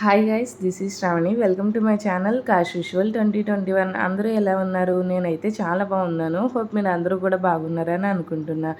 Hi guys this is Shravani welcome to my channel cache visual twenty twenty one అందరూ ఎలా ఉన్నారు? నేనైతే చాలా బాగున్నాను. హోప్ మీరు అందరూ కూడా బాగున్నారని అనుకుంటున్నా.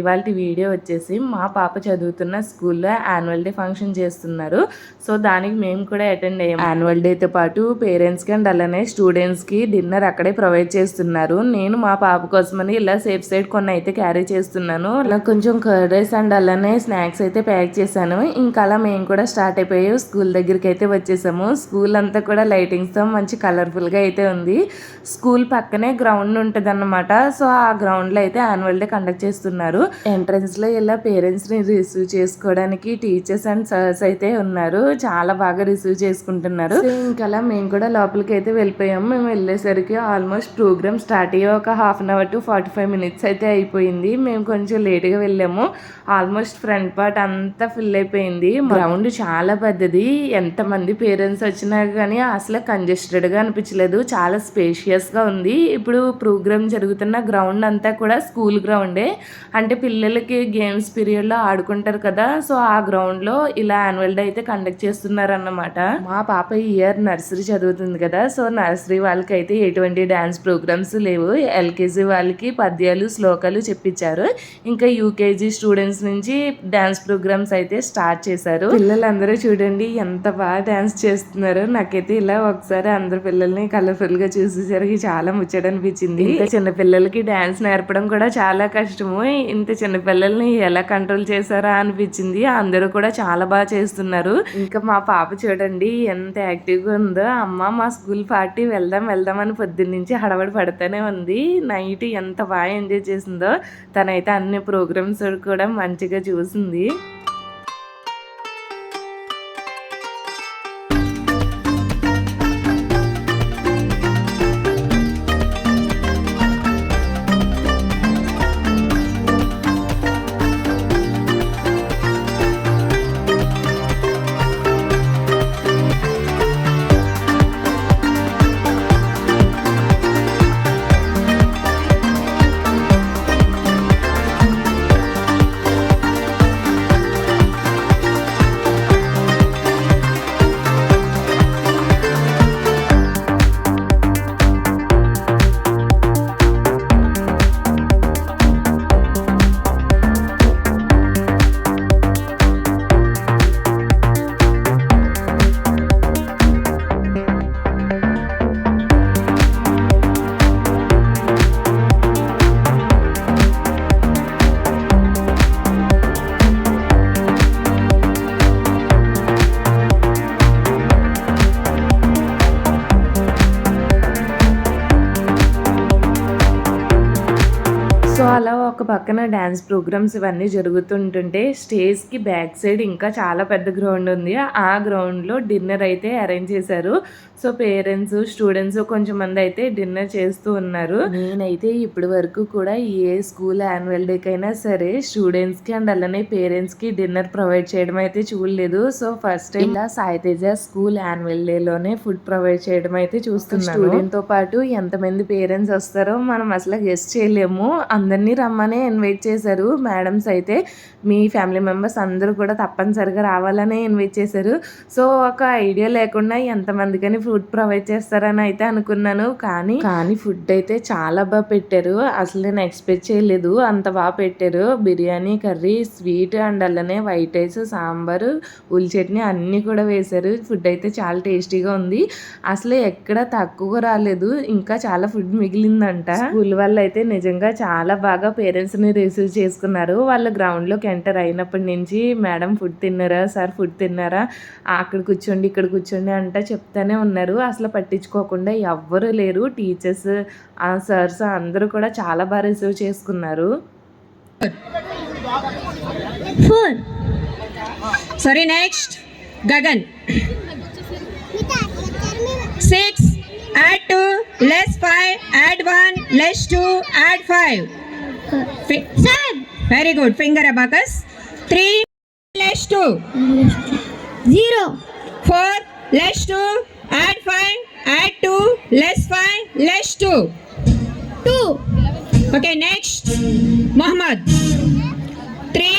ఇవాళ వీడియో వచ్చేసి మా పాప చదువుతున్న స్కూల్లో యాన్యువల్ డే ఫంక్షన్ చేస్తున్నారు. సో దానికి మేము కూడా అటెండ్ అయ్యాం. యాన్యువల్ డేతో పాటు పేరెంట్స్కి అండ్ అలానే స్టూడెంట్స్కి డిన్నర్ అక్కడే ప్రొవైడ్ చేస్తున్నారు. నేను మా పాప కోసమని ఇలా సేఫ్ సైడ్ కొన్ని అయితే క్యారీ చేస్తున్నాను. అలా కొంచెం కర్డ్ రైస్ అండ్ అలానే స్నాక్స్ అయితే ప్యాక్ చేశాను. ఇంకా అలా మేము కూడా స్టార్ట్ అయిపోయాం స్కూల్ దగ్గరికి అయితే వచ్చేసాము. స్కూల్ అంతా కూడా లైటింగ్స్తో మంచి కలర్ఫుల్గా అయితే ఉంది. స్కూల్ పక్కనే గ్రౌండ్ ఉంటుంది అన్నమాట సో ఆ గ్రౌండ్లో అయితే యాన్యువల్ డే కండక్ట్ చేస్తున్నారు. ఎంట్రన్స్లో ఇలా పేరెంట్స్ని రిసీవ్ చేసుకోవడానికి టీచర్స్ అండ్ సర్స్ అయితే ఉన్నారు. చాలా బాగా రిసీవ్ చేసుకుంటున్నారు. ఇంకా మేము కూడా లోపలికి అయితే వెళ్ళిపోయాము. మేము వెళ్ళేసరికి ఆల్మోస్ట్ ప్రోగ్రామ్ స్టార్ట్ అయ్యి ఒక half an hour to forty five minutes అయితే అయిపోయింది. మేము కొంచెం లేట్గా వెళ్ళాము. ఆల్మోస్ట్ ఫ్రంట్ పార్ట్ అంతా ఫిల్ అయిపోయింది. గ్రౌండ్ చాలా పెద్దది. ఎంతమంది పేరెంట్స్ వచ్చినా కానీ అసలు కంజెస్టెడ్గా అనిపించలేదు. చాలా స్పేషియస్గా ఉంది. ఇప్పుడు ప్రోగ్రామ్ జరుగుతున్న గ్రౌండ్ అంతా కూడా స్కూల్ గ్రౌండే అంటే పిల్లలకి గేమ్స్ పీరియడ్లో ఆడుకుంటారు కదా. సో ఆ గ్రౌండ్లో ఇలా యాన్యువల్ డే అయితే కండక్ట్ చేస్తున్నారన్నమాట. మా పాప ఈ ఇయర్ నర్సరీ చదువుతుంది కదా. సో నర్సరీ వాళ్ళకి అయితే ఎటువంటి డ్యాన్స్ ప్రోగ్రామ్స్ లేవు. ఎల్కేజీ వాళ్ళకి పద్యాలు శ్లోకాలు చెప్పించారు ఇంకా యూకేజీ స్టూడెంట్స్ నుంచి డ్యాన్స్ ప్రోగ్రామ్స్ అయితే స్టార్ట్ చేశారు. పిల్లలందరూ చూడండి ఎంత బాగా డ్యాన్స్ చేస్తున్నారు. నాకైతే ఇలా ఒకసారి అందరు పిల్లల్ని కలర్ఫుల్గా చూసేసరికి చాలా ముచ్చట అనిపించింది ఇంత చిన్న పిల్లలకి డ్యాన్స్ నేర్పడం కూడా చాలా కష్టము. ఇంత చిన్న పిల్లల్ని ఎలా కంట్రోల్ చేశారా అనిపించింది. అందరూ కూడా చాలా బాగా చేస్తున్నారు. ఇంకా మా పాప చూడండి ఎంత యాక్టివ్గా ఉందో. అమ్మ మా స్కూల్ పార్టీ వెళ్దాం వెళ్దాం అని పొద్దున్న నుంచి హడబడి పడుతూనే ఉంది. నైట్ ఎంత బాగా ఎంజాయ్ చేసిందో. తనైతే అన్ని ప్రోగ్రామ్స్ కూడా మంచిగా చూసింది. ఒక పక్కన డ్యాన్స్ ప్రోగ్రామ్స్ ఇవన్నీ జరుగుతుంటుంటే స్టేజ్కి బ్యాక్ సైడ్ ఇంకా చాలా పెద్ద గ్రౌండ్ ఉంది. ఆ గ్రౌండ్లో డిన్నర్ అయితే అరేంజ్ చేశారు. సో పేరెంట్స్ స్టూడెంట్స్ కొంచెం మంది అయితే డిన్నర్ చేస్తూ ఉన్నారు. నేనైతే ఇప్పటి వరకు కూడా ఏ స్కూల్ యాన్యువల్ డేకి అయినా సరే స్టూడెంట్స్కి అండ్ అలానే పేరెంట్స్కి డిన్నర్ ప్రొవైడ్ చేయడం అయితే చూడలేదు. సో ఫస్ట్ టైం ఇలా సాయితేజ స్కూల్ యాన్యువల్ డేలోనే ఫుడ్ ప్రొవైడ్ చేయడం అయితే చూస్తున్నాను. స్టూడెంట్తో పాటు ఎంతమంది పేరెంట్స్ వస్తారో మనం అసలు గెస్ట్ చేయలేము. అందరినీ రమ్మనే ఇన్వైట్ చేశారు. మేడమ్స్ అయితే మీ ఫ్యామిలీ మెంబర్స్ అందరూ కూడా తప్పనిసరిగా రావాలనే ఇన్వైట్ చేశారు. సో ఒక ఐడియా లేకుండా ఎంతమందికని ఫుడ్ ప్రొవైడ్ చేస్తారని అయితే అనుకున్నాను. కానీ కానీ ఫుడ్ అయితే చాలా బాగా పెట్టారు. అసలు నేను ఎక్స్పెక్ట్ చేయలేదు. అంత బాగా పెట్టారు. బిర్యానీ కర్రీ స్వీట్ అండ్ అలానే వైట్ రైస్ సాంబారు ఉల్లి చట్నీ అన్నీ కూడా వేశారు. ఫుడ్ అయితే చాలా టేస్టీగా ఉంది. అసలు ఎక్కడ తక్కువ రాలేదు. ఇంకా చాలా ఫుడ్ మిగిలిందంట. స్కూల్ వాళ్ళు అయితే నిజంగా చాలా బాగా పేరెంట్స్ని రిసీవ్ చేసుకున్నారు. వాళ్ళు గ్రౌండ్లోకి ఎంటర్ అయినప్పటి నుంచి మేడం ఫుడ్ తిన్నారా? సార్ ఫుడ్ తిన్నారా? అక్కడ కూర్చోండి ఇక్కడ కూర్చోండి అంట చెప్తానే ఉన్నారు. అసలు పట్టించుకోకుండా ఎవ్వరు లేరు. టీచర్స్ సార్స్ అందరూ కూడా చాలా బాగా రిసీవ్ చేసుకున్నారు. సరే next Gagan. Six add two less five add one less two add five sir very good finger abacus three less two zero four less two add five add two less five less two two okay next Mohammad three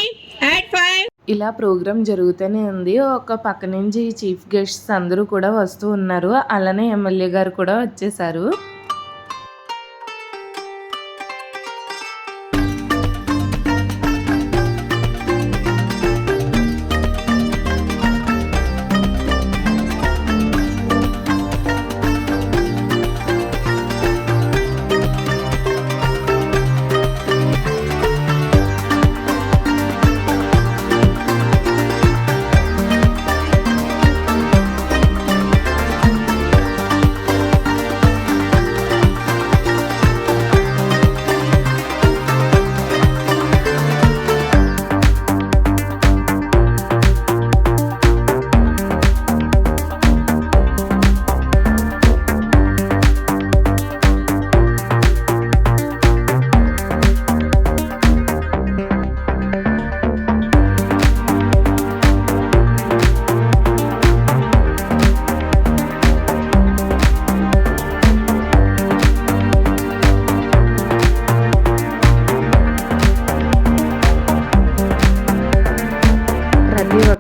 add five ఇలా program జరుగుతూనే ఉంది ఒక పక్క నుంచి chief guests అందరూ కూడా వస్తూ ఉన్నారు అలానే ఎమ్మెల్యే గారు కూడా వచ్చేసారు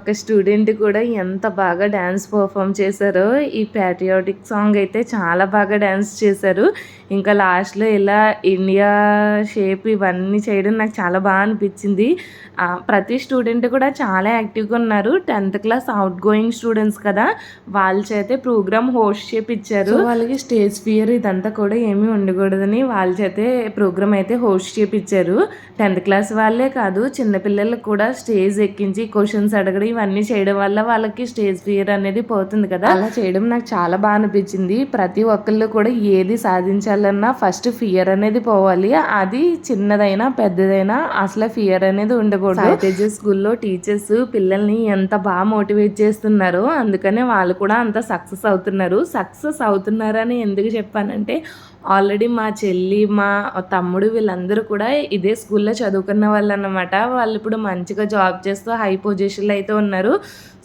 ఒక్క స్టూడెంట్ కూడా ఎంత బాగా డ్యాన్స్ పర్ఫామ్ చేశారో ఈ ప్యాట్రియాటిక్ సాంగ్ అయితే చాలా బాగా డ్యాన్స్ చేశారు. ఇంకా లాస్ట్లో ఇలా ఇండియా షేప్ ఇవన్నీ చేయడం నాకు చాలా బాగా అనిపించింది. ప్రతి స్టూడెంట్ కూడా చాలా యాక్టివ్గా ఉన్నారు. Tenth class out going students కదా వాళ్ళ చేతే ప్రోగ్రామ్ హోస్ట్ చేపించారు వాళ్ళకి స్టేజ్ ఫియర్ ఇదంతా కూడా ఏమీ ఉండకూడదని వాళ్ళ చేతే ప్రోగ్రామ్ అయితే హోస్ట్ చేపించారు టెన్త్ క్లాస్ వాళ్ళే కాదు చిన్నపిల్లలకు కూడా స్టేజ్ ఎక్కించి క్వశ్చన్స్ అడగడం ఇవన్నీ చేయడం వల్ల వాళ్ళకి స్టేజ్ ఫియర్ అనేది పోతుంది కదా. అలా చేయడం నాకు చాలా బాగా అనిపించింది. ప్రతి ఒక్కళ్ళు కూడా ఏది సాధించాలన్నా ఫస్ట్ ఫియర్ అనేది పోవాలి. అది చిన్నదైనా పెద్దదైనా అసలు ఫియర్ అనేది ఉండకూడదు. తేజ స్కూల్లో టీచర్స్ పిల్లల్ని ఎంత బాగా మోటివేట్ చేస్తున్నారు అందుకనే వాళ్ళు కూడా అంత సక్సెస్ అవుతున్నారు. సక్సెస్ అవుతున్నారని ఎందుకు చెప్పానంటే ఆల్రెడీ మా చెల్లి మా తమ్ముడు వీళ్ళందరూ కూడా ఇదే స్కూల్లో చదువుకున్న వాళ్ళు అన్నమాట వాళ్ళు ఇప్పుడు మంచిగా జాబ్ చేస్తూ హై పొజిషన్లో అయితే ఉన్నారు.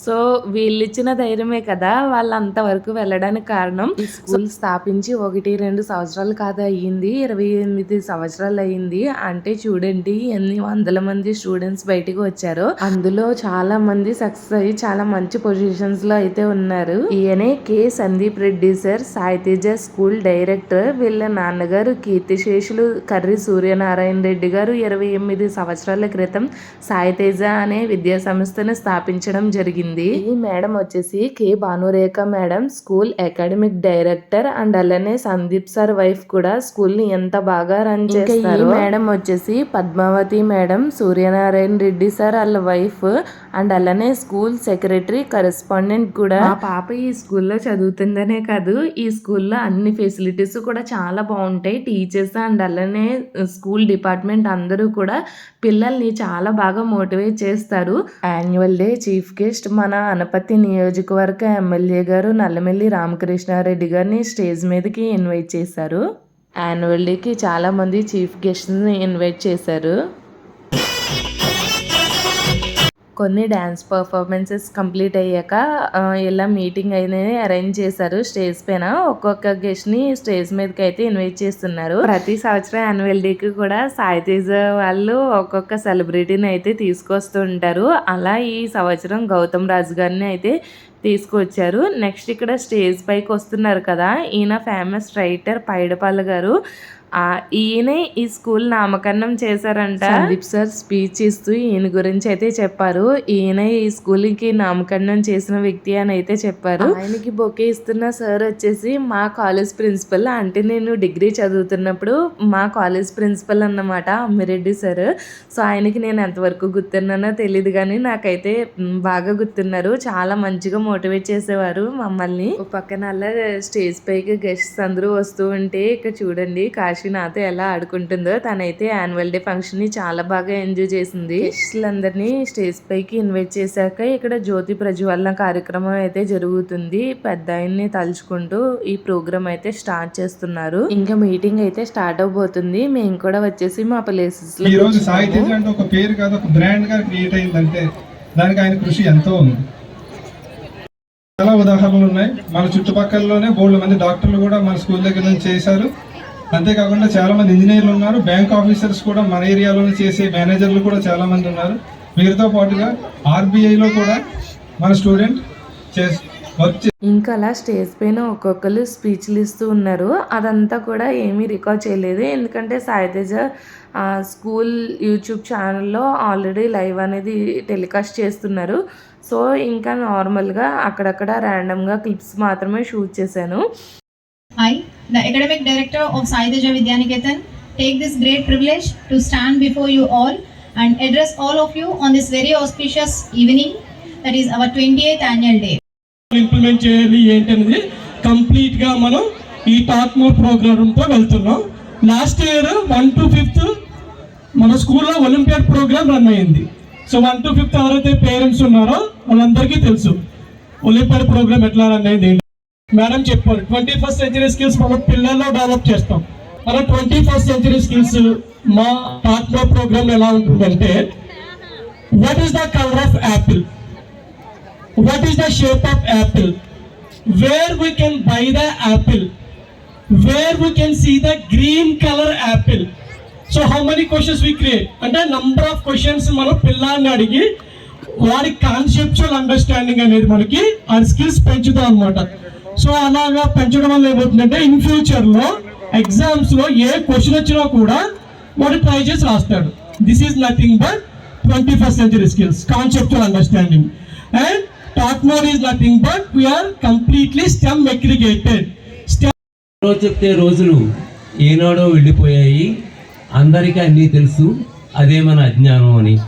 సో వీళ్ళు ఇచ్చిన ధైర్యమే కదా వాళ్ళు అంతవరకు వెళ్ళడానికి కారణం. ఈ స్కూల్ స్థాపించి ఒకటి రెండు సంవత్సరాలు కాదు అయ్యింది. ఇరవై ఎనిమిది సంవత్సరాలు అయ్యింది. అంటే చూడండి ఎన్ని వందల మంది స్టూడెంట్స్ బయటికి వచ్చారు. అందులో చాలా మంది సక్సెస్ అయ్యి చాలా మంచి పొజిషన్స్లో అయితే ఉన్నారు. ఈయనే K. Sandeep Reddy sir Saiteja school director. వీళ్ళ నాన్నగారు కీర్తిశేషులు కర్రి సూర్యనారాయణ రెడ్డి గారు ఇరవై ఎనిమిది సంవత్సరాల క్రితం సాయితేజ అనే విద్యా సంస్థను స్థాపించడం జరిగింది. ఈ మేడం వచ్చేసి K. Bhanurekha madam school academic director and అలానే సందీప్ సార్ వైఫ్ కూడా స్కూల్ని ఎంత బాగా రన్ చేస్తారు. మేడం వచ్చేసి పద్మావతి మేడం సూర్యనారాయణ రెడ్డి సార్ వాళ్ళ వైఫ్ అండ్ అలానే స్కూల్ సెక్రటరీ కరెస్పాండెంట్ కూడా. మా పాప ఈ స్కూల్లో చదువుతుందనే కాదు ఈ స్కూల్లో అన్ని ఫెసిలిటీస్ కూడా చాలా బాగుంటాయి. టీచర్స్ అండ్ అలానే స్కూల్ డిపార్ట్మెంట్ అందరూ కూడా పిల్లల్ని చాలా బాగా మోటివేట్ చేస్తారు. యాన్యువల్ డే చీఫ్ గెస్ట్ మన అనపతి నియోజకవర్గ ఎమ్మెల్యే గారు నల్లమెల్లి రామకృష్ణారెడ్డి గారిని స్టేజ్ మీదకి ఇన్వైట్ చేశారు. యాన్యువల్ డేకి చాలామంది చీఫ్ గెస్ట్ని ఇన్వైట్ చేశారు. కొన్ని డ్యాన్స్ పర్ఫార్మెన్సెస్ కంప్లీట్ అయ్యాక ఇలా మీటింగ్ అనేది అరేంజ్ చేశారు స్టేజ్ పైన. ఒక్కొక్క గెస్ట్ని స్టేజ్ మీదకి అయితే ఇన్వైట్ చేస్తున్నారు. ప్రతి సంవత్సరం యాన్యువల్ డేకి కూడా సాయి తేజ వాళ్ళు ఒక్కొక్క సెలబ్రిటీని అయితే తీసుకొస్తుంటారు అలా ఈ సంవత్సరం గౌతమ్ రాజు గారిని అయితే తీసుకొచ్చారు. నెక్స్ట్ ఇక్కడ స్టేజ్ పైకి వస్తున్నారు కదా ఈయన ఫేమస్ రైటర్ పైడపాల్ గారు. ఈయనే ఈ స్కూల్ నామకరణం చేశారంట. సందీప్ సార్ స్పీచ్ ఇస్తూ ఈయన గురించి అయితే చెప్పారు. ఈయన ఈ స్కూల్కి నామకరణం చేసిన వ్యక్తి అని అయితే చెప్పారు. ఆయనకి బొకే ఇస్తున్న సార్ వచ్చేసి మా కాలేజ్ ప్రిన్సిపల్. అంటే నేను డిగ్రీ చదువుతున్నప్పుడు మా కాలేజ్ ప్రిన్సిపల్ అన్నమాట అమ్మిరెడ్డి సార్. సో ఆయనకి నేను ఎంతవరకు గుర్తున్నానో తెలియదు కానీ నాకైతే బాగా గుర్తున్నారు. చాలా మంచిగా మోటివేట్ చేసేవారు మమ్మల్ని. పక్కన అలా స్టేజ్ పైకి గెస్ట్స్ అందరూ వస్తూ ఉంటే ఇక్కడ చూడండి కాశీ నాతో ఎలా ఆడుకుంటుందో తనైతే యాన్యువల్ డే ఫంక్షన్ని చాలా బాగా ఎంజాయ్ చేసింది. గెస్ట్లందరినీ స్టేజ్ పైకి ఇన్వైట్ చేశాక ఇక్కడ జ్యోతి ప్రజ్వలన కార్యక్రమం అయితే జరుగుతుంది. పెద్ద ఆయన్ని తలుచుకుంటూ ఈ ప్రోగ్రామ్ అయితే స్టార్ట్ చేస్తున్నారు. ఇంకా మీటింగ్ అయితే స్టార్ట్ అవబోతుంది. మేము కూడా వచ్చేసి మా ప్లేసెస్లో ఈ రోజు సాయి కూర్చున్నాము. తేజ అంటే ఒక పేరు కాదు ఒక బ్రాండ్గా క్రియేట్ అయిందంటే దానికి ఆయన కృషి ఎంతో ఉంది. చాలా ఉదాహరణలు ఉన్నాయి. మన చుట్టుపక్కలలోనే బోల్డ్ మంది డాక్టర్లు కూడా మన స్కూల్ దగ్గర నుంచి చేశారు. అంతేకాకుండా చాలా మంది ఇంజనీర్లు ఉన్నారు. బ్యాంక్ ఆఫీసర్స్ కూడా మన ఏరియాలోనే చేసే మేనేజర్లు కూడా చాలా మంది ఉన్నారు. వీరితో పాటుగా ఆర్బీఐలో కూడా మన స్టూడెంట్ చేసి వర్క్ ఇంకా అలా స్టేజ్ పైన ఒక్కొక్కరు స్పీచ్లు ఇస్తూ ఉన్నారు. అదంతా కూడా ఏమీ రికార్డ్ చేయలేదు. ఎందుకంటే సాయితేజ ఆ, స్కూల్ యూట్యూబ్ ఛానల్లో ఆల్రెడీ లైవ్ అనేది టెలికాస్ట్ చేస్తున్నారు. సో ఇంకా నార్మల్గా అక్కడక్కడ ర్యాండమ్గా క్లిప్స్ మాత్రమే షూట్ చేశాను. The academic director of Saiteja Vidyaniketan take this great privilege to stand before you all and address all of you on this very auspicious evening that is our twenty eighth annual day implement చేయాలి అనేది కంప్లీట్గా మనం ఈ talk more ప్రోగ్రామ్తో వెళ్తున్నాం. Last year one to fifth మన స్కూల్లో olympiad program run అయ్యింది సో వన్ టు ఫిఫ్త్ ఎవరైతే పేరెంట్స్ ఉన్నారో వాళ్ళందరికీ తెలుసు. ఒలింపియాడ్ ప్రోగ్రామ్ ఎట్లా రన్ అయింది మేడం చెప్పారు ట్వంటీ ఫస్ట్ సెంచరీ స్కిల్స్ మనం పిల్లల్లో డెవలప్ చేస్తాం. మన ట్వంటీ ఫస్ట్ సెంచరీ స్కిల్స్ మా టాక్ ప్రోగ్రామ్ ఎలా ఉంటుందంటే what is the colour of apple what is the shape of apple where we can buy the apple where we can see the green colour apple so how many questions we create అంటే number of questions మనం పిల్లాన్ని అడిగి వాడి conceptual understanding అనేది మనకి ఆ skills పెంచుతాం అనమాట సో అలాగా పెంచడం వల్ల ఏమవుతుందంటే ఇన్ ఫ్యూచర్లో ఎగ్జామ్స్లో ఏ క్వశ్చన్ వచ్చినా కూడా వాడు ట్రై చేసి రాస్తాడు. This is nothing but twenty first century skills concept understanding and talk more is nothing but we are completely STEM aggregated STEM రోజు చెప్తే రోజులు ఏనాడో వెళ్ళిపోయాయి అందరికీ అన్నీ తెలుసు అదే మన అజ్ఞానం అని.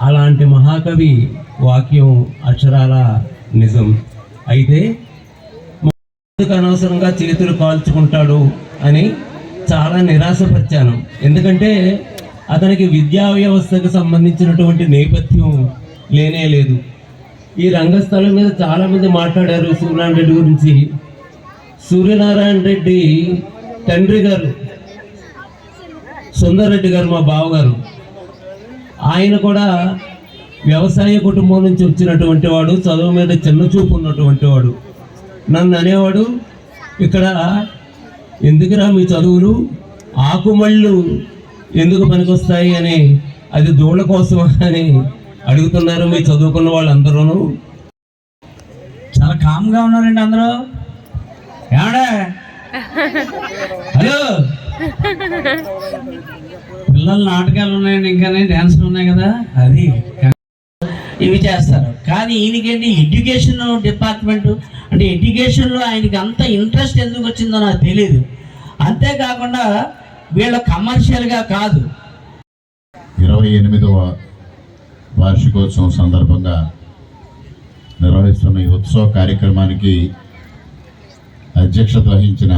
అలాంటి మహాకవి వాక్యం అక్షరాల నిజం. అయితే ఎందుకు అనవసరంగా చేతులు కాల్చుకుంటాడు అని చాలా నిరాశపరిచాను. ఎందుకంటే అతనికి విద్యా వ్యవస్థకు సంబంధించినటువంటి నేపథ్యం లేనే లేదు. ఈ రంగస్థలం మీద చాలామంది మాట్లాడారు సూర్యనారాయణ రెడ్డి గురించి. సూర్యనారాయణ రెడ్డి తండ్రి గారు సుందర్రెడ్డి గారు మా బావగారు. ఆయన కూడా వ్యవసాయ కుటుంబం నుంచి వచ్చినటువంటి వాడు చదువు మీద చిన్న చూపు ఉన్నటువంటి వాడు. నన్ను అనేవాడు ఇక్కడ ఎందుకురా మీ చదువులు? ఆకుమళ్ళు ఎందుకు పనికొస్తాయి? అని అది దూళ్ళ కోసం అని అడుగుతున్నారు మీ చదువుకున్న వాళ్ళందరూ చాలా కామ్గా ఉన్నారండి అందరూ. ఏమడా? హలో? పిల్లల నాటకాలు ఉన్నాయండి ఇంకా డ్యాన్స్లు ఉన్నాయి కదా. అది ఇవి చేస్తారు. కానీ ఈయనకేంటి ఎడ్యుకేషన్ డిపార్ట్మెంట్? అంటే ఎడ్యుకేషన్లో ఆయనకి అంత ఇంట్రెస్ట్ ఎందుకు వచ్చిందో నాకు తెలియదు అంతేకాకుండా వీళ్ళ కమర్షియల్గా కాదు. ఇరవై ఎనిమిదవ వార్షికోత్సవం సందర్భంగా నిర్వహిస్తున్న ఈ ఉత్సవ కార్యక్రమానికి అధ్యక్షత వహించిన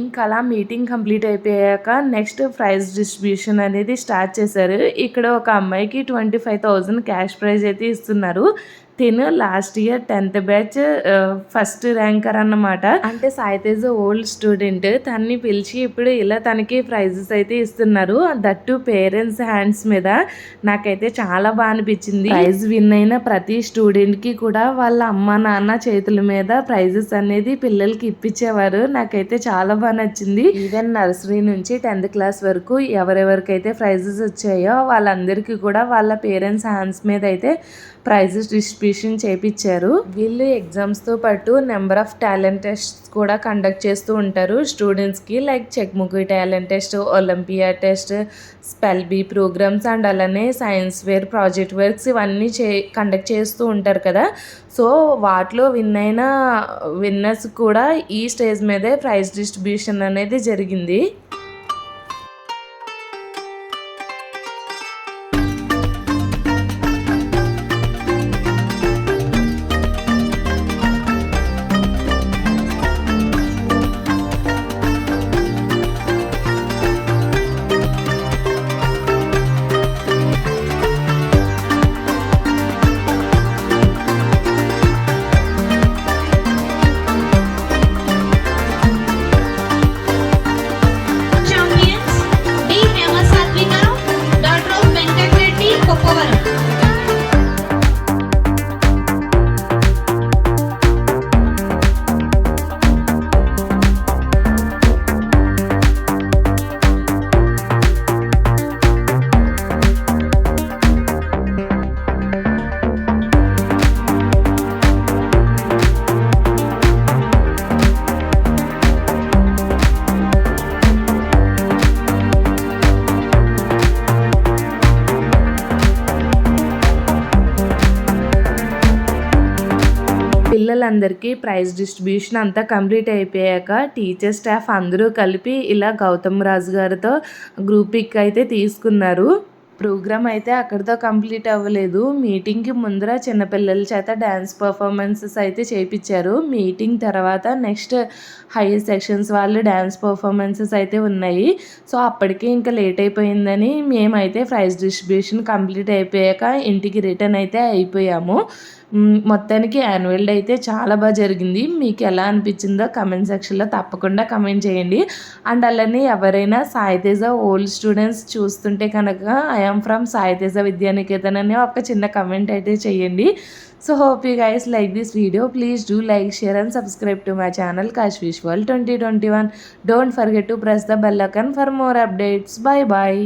ఇంకా అలా మీటింగ్ కంప్లీట్ అయిపోయాక నెక్స్ట్ ప్రైజ్ డిస్ట్రిబ్యూషన్ అనేది స్టార్ట్ చేశారు. ఇక్కడ ఒక అమ్మాయికి twenty five thousand cash prize అయితే ఇస్తున్నారు. తిను. Last year tenth batch first ranker అన్నమాట. అంటే సాయితేజ్ ఓల్డ్ స్టూడెంట్ తన్ని పిలిచి ఇప్పుడు ఇలా తనకి ప్రైజెస్ అయితే ఇస్తున్నారు. దట్టు పేరెంట్స్ హ్యాండ్స్ మీద. నాకైతే చాలా బాగా అనిపించింది. ప్రైజ్ విన్ అయిన ప్రతి స్టూడెంట్కి కూడా వాళ్ళ అమ్మ నాన్న చేతుల మీద ప్రైజెస్ అనేది పిల్లలకి ఇప్పించేవారు. నాకైతే చాలా బాగా నచ్చింది. ఈవెన్ నర్సరీ నుంచి టెన్త్ క్లాస్ వరకు ఎవరెవరికైతే ప్రైజెస్ వచ్చాయో వాళ్ళందరికీ కూడా వాళ్ళ పేరెంట్స్ హ్యాండ్స్ మీద అయితే ప్రైజెస్ ఎగ్జిబిషన్ చేపించారు వీళ్ళు ఎగ్జామ్స్తో పాటు నెంబర్ ఆఫ్ టాలెంట్ టెస్ట్ కూడా కండక్ట్ చేస్తూ ఉంటారు. స్టూడెంట్స్కి like Chekumuki talent test olympiad test spell bee programs and అలానే సైన్స్ వేర్ ప్రాజెక్ట్ వర్క్స్ ఇవన్నీ చే కండక్ట్ చేస్తూ ఉంటారు కదా. సో వాటిలో విన్ అయిన విన్నర్స్ కూడా ఈ స్టేజ్ మీదే ప్రైజ్ డిస్ట్రిబ్యూషన్ అనేది జరిగింది. పిల్లలందరికీ ప్రైజ్ డిస్ట్రిబ్యూషన్ అంతా కంప్లీట్ అయిపోయాక టీచర్ స్టాఫ్ అందరూ కలిపి ఇలా గౌతమ్ రాజు గారితో గ్రూప్ పిక్ అయితే తీసుకున్నారు. ప్రోగ్రామ్ అయితే అక్కడితో కంప్లీట్ అవ్వలేదు. మీటింగ్కి ముందర చిన్నపిల్లల చేత డ్యాన్స్ పర్ఫార్మెన్సెస్ అయితే చేయించారు మీటింగ్ తర్వాత నెక్స్ట్ హైయర్ సెక్షన్స్ వాళ్ళు డ్యాన్స్ పర్ఫార్మెన్సెస్ అయితే ఉన్నాయి. సో అప్పటికే ఇంకా లేట్ అయిపోయిందని మేమైతే ప్రైజ్ డిస్ట్రిబ్యూషన్ కంప్లీట్ అయిపోయాక ఇంటికి రిటర్న్ అయితే అయిపోయాము. మొత్తానికి యాన్యువల్ డే అయితే చాలా బాగా జరిగింది. మీకు ఎలా అనిపించిందో కమెంట్ సెక్షన్లో తప్పకుండా కమెంట్ చేయండి. అండ్ అలానే ఎవరైనా సాయితేజ ఓల్డ్ స్టూడెంట్స్ చూస్తుంటే కనుక ఐఎమ్ ఫ్రమ్ సాయితేజ విద్యానికేతన్ అని ఒక చిన్న కమెంట్ అయితే చేయండి. So hope you guys like this video please do like share and subscribe to my channel cash visual twenty twenty one don't forget to press the bell icon for more updates bye bye